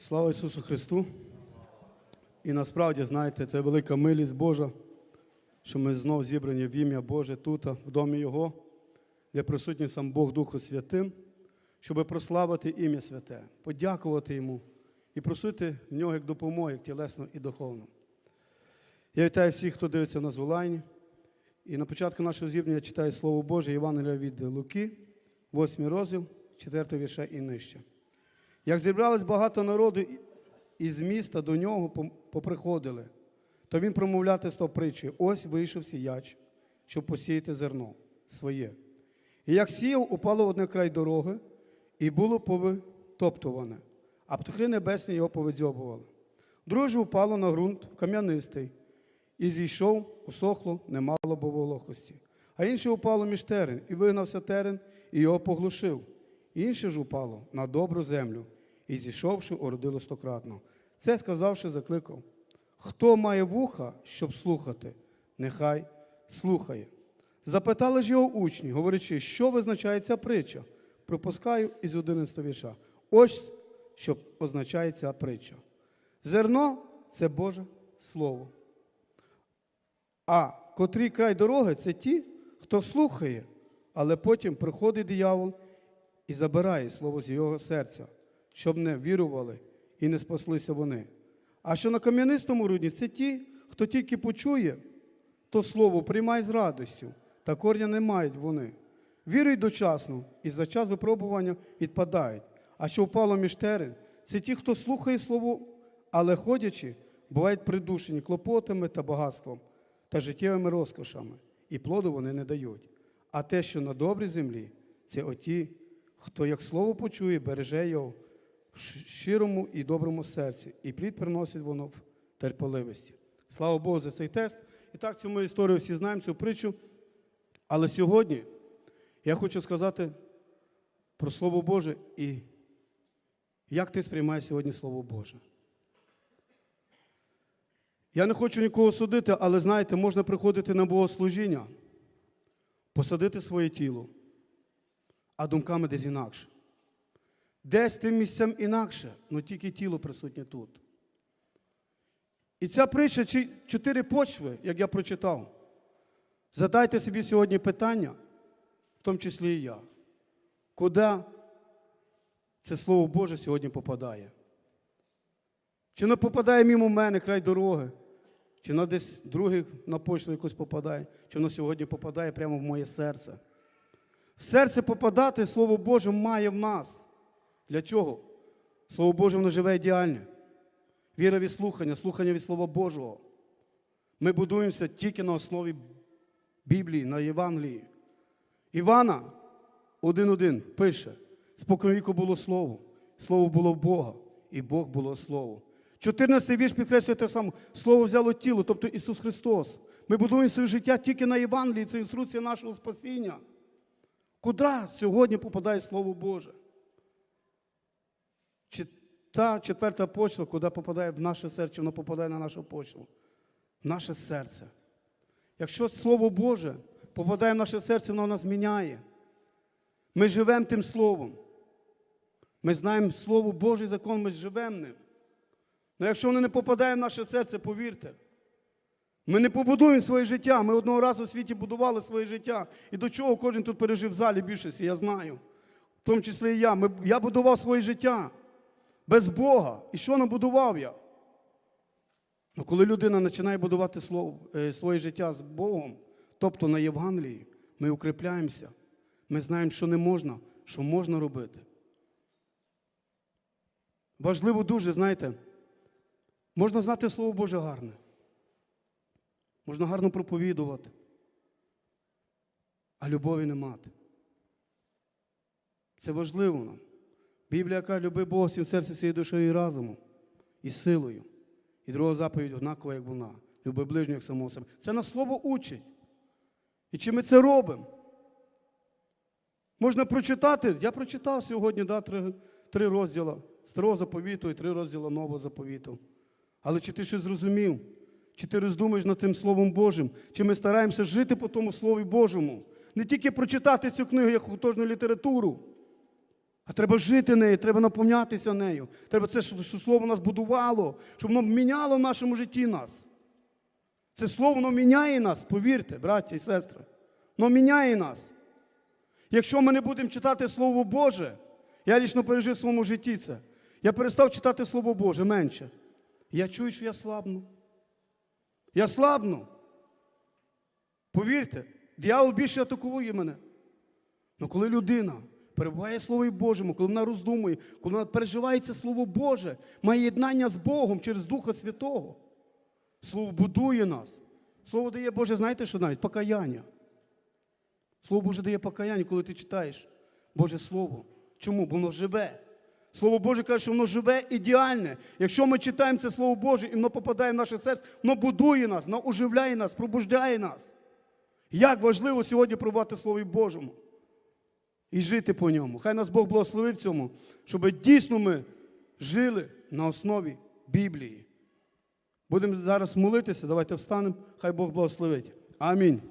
Слава Ісусу Христу! І насправді, знаєте, це велика милість Божа, що ми знов зібрані в ім'я Боже тут, в домі Його, де присутній сам Бог Духу Святим, щоб прославити ім'я Святе, подякувати Йому і просити в нього як допомоги, як тілесно і духовно. Я вітаю всіх, хто дивиться нас в онлайні. І на початку нашого зібрання я читаю Слово Боже Євангелія від Луки, 8 розділ, 4 вірша і нижче. Як зібралось багато народу із міста до нього поприходили, то він промовляти став притчею. Ось вийшов сіяч, щоб посіяти зерно своє. І як сіяв, упало одне край дороги, і було повитоптуване, а птахи небесні його повидзьобували. Друге упало на ґрунт кам'янистий, і зійшов, усохло, немало бо вологості. А інше упало між терен, і вигнався терен, і його поглушив. Інше ж упало на добру землю, і зійшовши, уродило стократно. Це сказавши, закликав. Хто має вуха, щоб слухати, нехай слухає. Запитали ж його учні, говорячи, що визначає ця притча. Пропускаю із 11 вірша. Ось що означає ця притча. Зерно це Боже Слово. А котрий край дороги це ті, хто слухає, але потім приходить диявол і забирає слово з його серця, щоб не вірували і не спаслися вони. А що на кам'янистому грудні це ті, хто тільки почує, то слово приймає з радістю, та корня не мають вони. Вірують дочасно і за час випробування відпадають. А що впало між терен, це ті, хто слухає слово, але ходячи, бувають придушені клопотами та багатством та життєвими розкошами, і плоду вони не дають. А те, що на добрій землі, це оті, хто як слово почує, береже його в щирому і доброму серці, і плід приносить воно в терпеливості. Слава Богу за цей тест. І так, цю мою історію всі знаємо, цю притчу. Але сьогодні я хочу сказати про Слово Боже і як ти сприймаєш сьогодні Слово Боже. Я не хочу нікого судити, але знаєте, можна приходити на богослужіння, посадити своє тіло, а думками десь інакше. Десь тим місцем інакше, але тільки тіло присутнє тут. І ця притча, чотири почви, як я прочитав, задайте собі сьогодні питання, в тому числі і я, куди це Слово Боже сьогодні попадає? Чи воно попадає мимо мене край дороги, чи воно десь другий на почту якось попадає, чи воно сьогодні попадає прямо в моє серце. В серце попадати Слово Боже має в нас. Для чого? Слово Боже, воно живе ідеальне. Віра від слухання, слухання від Слова Божого. Ми будуємося тільки на основі Біблії, на Євангелії. Івана 1.1 пише: споконвіку було Слово, Слово було в Бога, і Бог було Слово. 14 вірш підкреслює те саме. Слово взяло тіло, тобто Ісус Христос. Ми будуємо своє життя тільки на Євангелії, це інструкція нашого спасіння. Куди сьогодні попадає Слово Боже? Чи та четверта почва, куди попадає в наше серце, воно попадає на нашу почву? В наше серце. Якщо Слово Боже попадає в наше серце, воно нас міняє. Ми живемо тим Словом. Ми знаємо Слово Божий закон, ми живемо ним. Але якщо воно не попадає в наше серце, повірте, ми не побудуємо своє життя. Ми одного разу у світі будували своє життя. І до чого кожен тут пережив в залі більшості, я знаю. В тому числі і я. Ми, я будував своє життя без Бога. І що набудував я? Ну, коли людина починає будувати е, своє життя з Богом, тобто на Євангелії, ми укріпляємося. Ми знаємо, що не можна, що можна робити. Важливо дуже, знаєте, можна знати Слово Боже гарне. Можна гарно проповідувати, а любові не мати. Це важливо нам. Біблія каже, люби Бога всім серцем своєю душею і разумом, і силою. І друга заповідь однакова, як вона. Люби ближнього, як самого себе. Це нас слово учить. І чи ми це робимо? Можна прочитати. Я прочитав сьогодні да, три, три розділа старого заповіту і три розділа нового заповіту. Але чи ти щось зрозумів? Чи ти роздумаєш над тим Словом Божим? Чи ми стараємося жити по тому Слові Божому? Не тільки прочитати цю книгу як художню літературу, А треба жити нею, треба наповнятися нею. Треба це, щоб слово нас будувало, щоб воно міняло в нашому житті нас. Це слово воно міняє нас, повірте, браття і сестри. Воно міняє нас. Якщо ми не будемо читати Слово Боже, я лічно пережив в своєму житті це. Я перестав читати Слово Боже менше. Я чую, що я слабну. Я слабну. Повірте, дьявол більше атакує мене. Ну коли людина перебуває Слові Божому, коли вона роздумує, коли вона переживає це Слово Боже, має єднання з Богом через Духа Святого. Слово будує нас. Слово дає Боже, знаєте, що навіть? Покаяння. Слово Боже дає покаяння, коли ти читаєш Боже Слово. Чому? Бо воно живе. Слово Боже каже, що воно живе ідеальне. Якщо ми читаємо це Слово Боже і воно попадає в наше серце, воно будує нас, воно оживляє нас, пробуждає нас. Як важливо сьогодні пробувати Слові Божому і жити по ньому. Хай нас Бог благословить цьому, щоб дійсно ми жили на основі Біблії. Будемо зараз молитися, давайте встанемо, хай Бог благословить. Амінь.